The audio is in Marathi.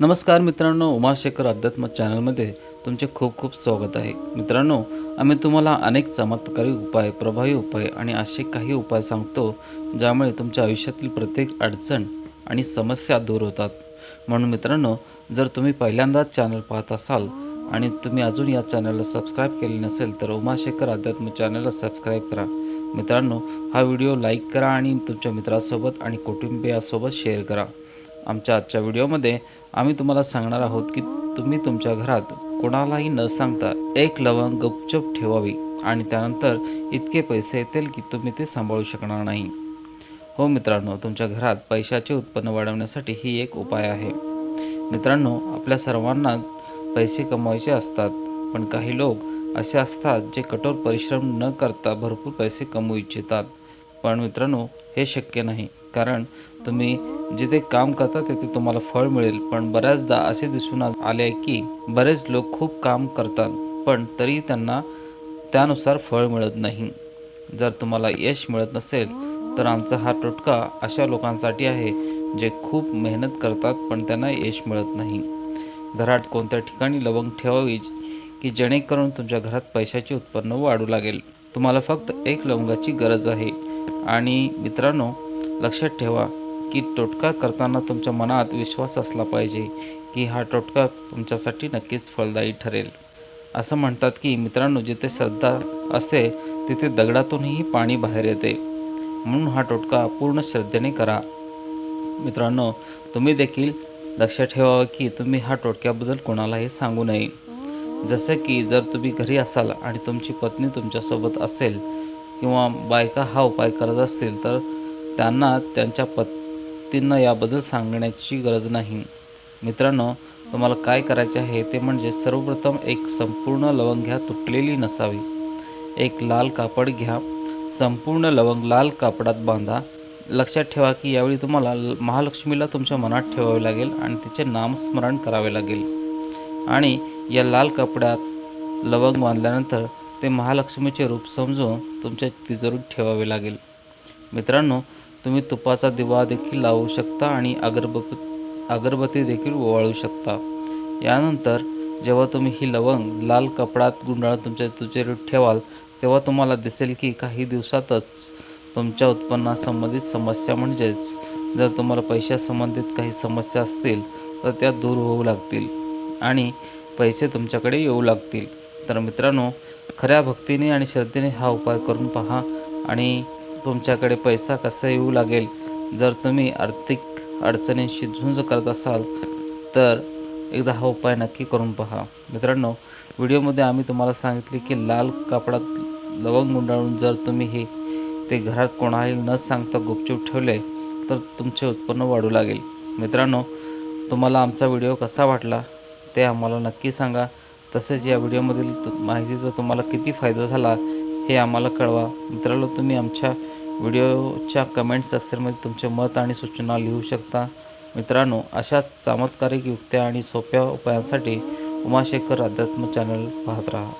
नमस्कार मित्रांनो उमाशेखर अध्यात्म चॅनलमध्ये तुमचे खूप खूप स्वागत आहे. मित्रांनो आम्ही तुम्हाला अनेक चमत्कारी उपाय प्रभावी उपाय आणि असे काही उपाय सांगतो ज्यामुळे तुमच्या आयुष्यातील प्रत्येक अडचण आणि समस्या दूर होतात. म्हणून मित्रांनो जर तुम्ही पहिल्यांदाच चॅनल पाहत असाल आणि तुम्ही अजून या चॅनलला सबस्क्राईब केले नसेल तर उमाशेखर अध्यात्म चॅनलला सबस्क्राईब करा. मित्रांनो हा व्हिडिओ लाईक करा आणि तुमच्या मित्रासोबत आणि कुटुंबियासोबत शेअर करा. आमच्या आजच्या व्हिडिओमध्ये आम्ही तुम्हाला सांगणार आहोत की तुम्ही तुमच्या घरात कोणालाही न सांगता एक लवंग गपचप ठेवावी आणि त्यानंतर इतके पैसे येतील की तुम्ही ते सांभाळू शकणार नाही. हो मित्रांनो तुमच्या घरात पैशाचे उत्पन्न वाढवण्यासाठी ही एक उपाय आहे. मित्रांनो आपल्या सर्वांना पैसे कमवायचे असतात पण काही लोक असे असतात जे कठोर परिश्रम न करता भरपूर पैसे कमवू इच्छितात. पण मित्रांनो हे शक्य नाही. कारण तुम्ही जिथे काम करता तिथे तुम्हाला फळ मिळेल. पण बऱ्याचदा असे दिसून आले आहे की बरेच लोक खूप काम करतात पण तरी त्यांना त्यानुसार फळ मिळत नाही. जर तुम्हाला यश मिळत नसेल तर आमचा हा टोटका अशा लोकांसाठी आहे जे खूप मेहनत करतात पण त्यांना यश मिळत नाही. घरात कोणत्या ठिकाणी लवंग ठेवावी की जेणेकरून तुमच्या घरात पैशाचे उत्पन्न वाढू लागेल? तुम्हाला फक्त एक लवंगाची गरज आहे. आणि मित्रांनो लक्षात ठेवा की टोटका करताना तुमच्या मनात विश्वास असला पाहिजे की हा टोटका तुमच्यासाठी नक्कीच फलदायी ठरेल. असं म्हणतात की मित्रांनो जिथे श्रद्धा असते तिथे दगडातूनही पाणी बाहेर येते. म्हणून हा टोटका पूर्ण श्रद्धेने करा. मित्रांनो तुम्ही देखील लक्षात ठेवावं की तुम्ही हा टोटक्याबद्दल कोणालाही सांगू नये. जसं की जर तुम्ही घरी असाल आणि तुमची पत्नी तुमच्यासोबत असेल किंवा बायका हा उपाय करत असतील तर त्यांना त्यांच्या पत्तींना याबद्दल सांगण्याची गरज नाही. मित्रांनो तुम्हाला काय करायचे आहे ते म्हणजे सर्वप्रथम एक संपूर्ण लवंग घ्या तुटलेली नसावी. एक लाल कापड घ्या संपूर्ण लवंग लाल कापडात बांधा. लक्षात ठेवा की यावेळी तुम्हाला महालक्ष्मीला तुमच्या मनात ठेवावे लागेल आणि तिचे नामस्मरण करावे लागेल. आणि या लाल कपड्यात लवंग बांधल्यानंतर ते महालक्ष्मीचे रूप समजून तुमच्या तिजोरीत ठेवावे लागेल. मित्रांनो तुम्ही तुपाचा दिवा देखील लावू शकता आणि अगरबत अगरबत्ती देखील ओवाळू शकता. यानंतर जेव्हा तुम्ही ही लवंग लाल कपडात गुंडाळून तुमच्या तिजोरीत ठेवाल तेव्हा तुम्हाला दिसेल की काही दिवसातच तुमच्या उत्पन्नासंबंधित समस्या म्हणजेच जर तुम्हाला पैशासंबंधित काही समस्या असतील तर त्या दूर होऊ लागतील आणि पैसे तुमच्याकडे येऊ लागतील. तर मित्रांनो खऱ्या भक्तीने आणि श्रद्धेने हा उपाय करून पहा आणि तुमच्याकडे पैसा कसा येऊ लागेल? जर तुम्ही आर्थिक अडचणींशी झुंज करत असाल तर एकदा हा उपाय नक्की करून पहा. मित्रांनो व्हिडिओमध्ये आम्ही तुम्हाला सांगितले की लाल कापडात लवंग गुंडाळून जर तुम्ही हे ते घरात कोणालाही न सांगता गुपचूप ठेवले तर तुमचे उत्पन्न वाढू लागेल. मित्रांनो तुम्हाला आमचा व्हिडिओ कसा वाटला ते आम्हाला नक्की सांगा. तसेच या व्हिडिओमधील माहितीचा तुम्हाला किती फायदा झाला हे आम्हाला कळवा. मित्रांनो तुम्ही आमच्या व्हिडिओच्या कमेंट सेक्शनमध्ये तुमचे मत आणि सूचना लिहू शकता. मित्रांनो अशा चमत्कारिक युक्त्या आणि सोप्या उपायांसाठी उमाशेखर अध्यात्म चॅनल पाहत राहा.